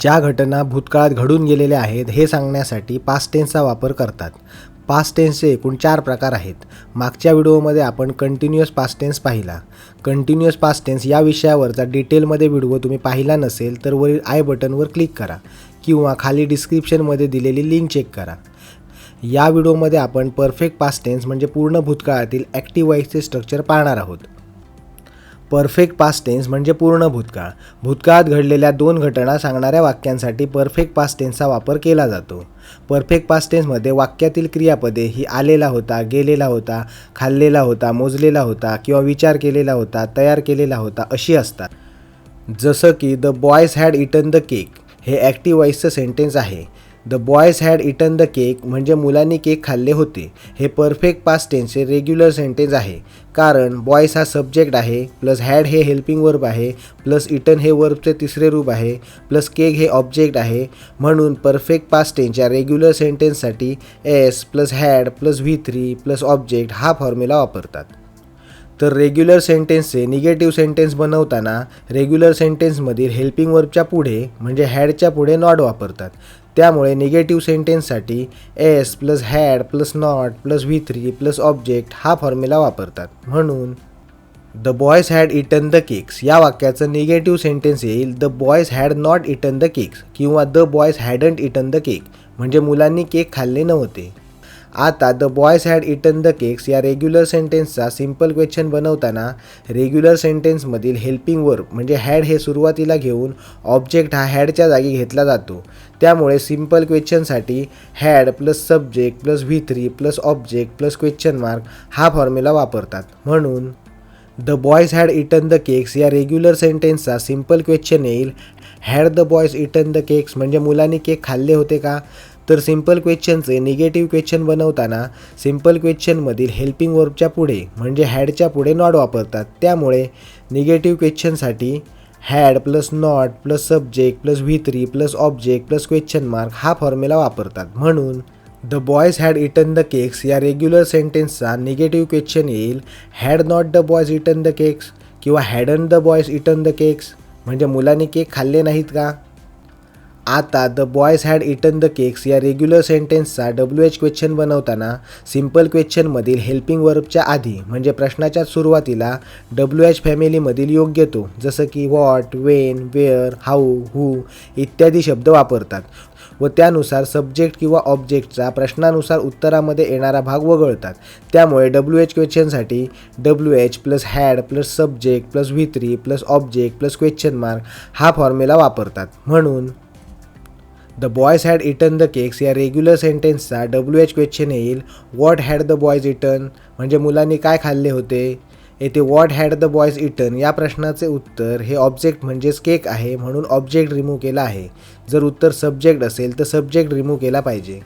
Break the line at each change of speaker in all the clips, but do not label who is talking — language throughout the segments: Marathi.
ज्या घटना भूतकाळात घडून गेलेल्या आहेत हे सांगण्यासाठी पास्ट टेन्सचा वापर करतात. पास्ट टेन्सचे एकूण चार प्रकार आहेत. मागच्या व्हिडिओमध्ये आपण कंटिन्युअस पास्ट टेन्स पाहिला. कंटिन्युअस पास्ट टेन्स या विषयावरचा डिटेलमध्ये व्हिडिओ तुम्ही पाहिला नसेल तर वरील आय बटनवर क्लिक करा किंवा खाली डिस्क्रिप्शनमध्ये दिलेली लिंक चेक करा. या व्हिडिओमध्ये आपण परफेक्ट पास्ट टेन्स म्हणजे पूर्ण भूतकाळातील ॲक्टिव्ह वाईसचे स्ट्रक्चर पाहणार आहोत. परफेक्ट पास्ट टेन्स म्हणजे पूर्ण भूतकाळ. भूतकाळात घडलेल्या दोन घटना सांगणाऱ्या वाक्यांसाठी परफेक्ट पास्ट टेन्सचा वापर केला जातो. परफेक्ट पास्ट टेन्समध्ये वाक्यातील क्रियापदे ही आलेला होता गेलेला होता खाल्लेला होता मोजलेला होता किंवा विचार केलेला होता तयार केलेला होता अशी असतात. जसं की the boys had eaten the cake हे ॲक्टिव्ह वॉईसचं सेंटेन्स आहे. The boys had eaten the cake म्हणजे मुलांनी केक खाल्ले होते. हे परफेक्ट पास्ट टेन्सचे रेग्युलर सेंटेन्स आहे. कारण बॉयज हा सब्जेक्ट आहे प्लस हॅड हे हेल्पिंग वर्ब आहे प्लस इटन हे वर्बचे तिसरे रूप आहे प्लस केक हे ऑब्जेक्ट आहे. म्हणून परफेक्ट पास्ट टेन्सच्या regular सेंटेन्ससाठी S plus had plus V three plus object हा फॉर्म्युला वापरतात. तर रेग्युलर सेंटेन्सचे निगेटिव्ह सेंटेन्स बनवताना रेग्युलर सेंटेन्समधील हेल्पिंग वर्बच्या पुढे म्हणजे हॅडच्या पुढे नॉट वापरतात. त्यामुळे negative सेंटेन्ससाठी S plus had plus not plus V three plus object हा फॉर्म्युला वापरतात. म्हणून the boys had eaten the cakes या वाक्याचं निगेटिव्ह सेंटेन्स येईल the boys had not eaten the cakes किंवा the boys hadn't eaten the cake म्हणजे मुलांनी केक खाल्ले नव्हते. आता the boys had eaten the cakes या रेग्युलर सेंटेन्सचा सिंपल क्वेश्चन बनवताना रेग्युलर सेंटेन्समधील हेल्पिंग वर्ब म्हणजे हॅड हे सुरुवातीला घेऊन ऑब्जेक्ट हा हॅडच्या जागी घेतला जातो. त्यामुळे simple क्वेश्चनसाठी had plus subject plus V three plus object plus question mark हा फॉर्म्युला वापरतात. म्हणून the boys had eaten the cakes या रेग्युलर सेंटेन्सचा सिंपल क्वेश्चन येईल. Had the boys eaten the cakes म्हणजे मुलांनी केक खाल्ले होते का? तर सिंपल क्वेश्चनचे निगेटिव्ह क्वेश्चन बनवताना सिंपल क्वेश्चनमधील हेल्पिंग वर्बच्या पुढे म्हणजे हॅडच्या पुढे नॉट वापरतात. त्यामुळे negative क्वेश्चनसाठी had plus not plus subject plus V three plus object plus question mark हा फॉर्म्युला वापरतात. म्हणून the boys had eaten the cakes या रेग्युलर सेंटेन्सचा निगेटिव्ह क्वेश्चन येईल. Had not the boys eaten the cakes किंवा hadn't the boys eaten the cakes म्हणजे मुलांनी केक खाल्ले नाहीत का? आता the boys had eaten the cakes या रेग्युलर सेंटेन्सचा डब्ल्यू एच क्वेश्चन बनवताना सिंपल क्वेश्चनमधील हेल्पिंग वर्बच्या आधी म्हणजे प्रश्नाच्या सुरुवातीला डब्ल्यू एच फॅमिलीमधील योग्य तो जसं की what when where how who इत्यादी शब्द वापरतात. व त्यानुसार सब्जेक्ट किंवा ऑब्जेक्टचा प्रश्नानुसार उत्तरामध्ये येणारा भाग वगळतात. त्यामुळे W H क्वेश्चनसाठी W H plus had plus subject plus V three plus object plus question mark हा फॉर्म्युला वापरतात. म्हणून the boys had eaten the cakes या रेग्युलर सेंटेन्सचा डब्ल्यू एच क्वेश्चन येईल. What had the boys eaten म्हणजे मुलांनी काय खाल्ले होते? येथे what had the boys eaten या प्रश्नाचे उत्तर हे ऑब्जेक्ट म्हणजेच केक आहे म्हणून ऑब्जेक्ट रिमूव्ह केला आहे. जर उत्तर सब्जेक्ट असेल तर सब्जेक्ट रिमूव्ह केला पाहिजे.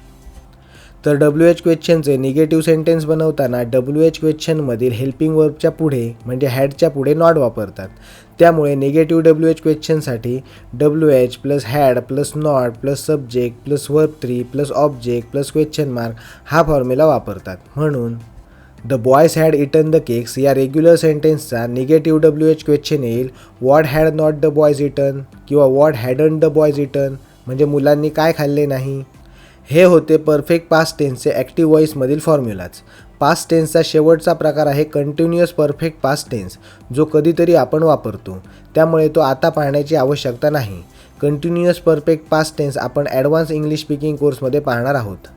तर डब्ल्यू एच क्वेश्चनचे निगेटिव्ह सेंटेन्स बनवताना डब्ल्यू एच क्वेश्चनमधील हेल्पिंग वर्बच्या पुढे म्हणजे हॅडच्या पुढे नॉट वापरतात. त्यामुळे negative W H क्वेश्चनसाठी W H plus had plus not plus subject plus verb three plus object plus question mark हा फॉर्म्युला वापरतात. म्हणून the boys had eaten the cakes या रेग्युलर सेंटेन्सचा निगेटिव्ह डब्ल्यू एच क्वेश्चन येईल. What had not the boys eaten किंवा what hadn't the boys eaten म्हणजे मुलांनी काय खाल्ले नाही? हे होते परफेक्ट पास्ट टेन्सचे ॲक्टिव्ह व्हॉईसमधील फॉर्म्युलाज पास्ट टेन्सचा शेवटचा प्रकार आहे कंटिन्युअस परफेक्ट पास्ट टेन्स जो कधीतरी आपण वापरतो. त्यामुळे तो आता पाहण्याची आवश्यकता नाही. कंटिन्युअस परफेक्ट पास्ट टेन्स आपण ॲडव्हान्स इंग्लिश स्पीकिंग कोर्समध्ये पाहणार आहोत.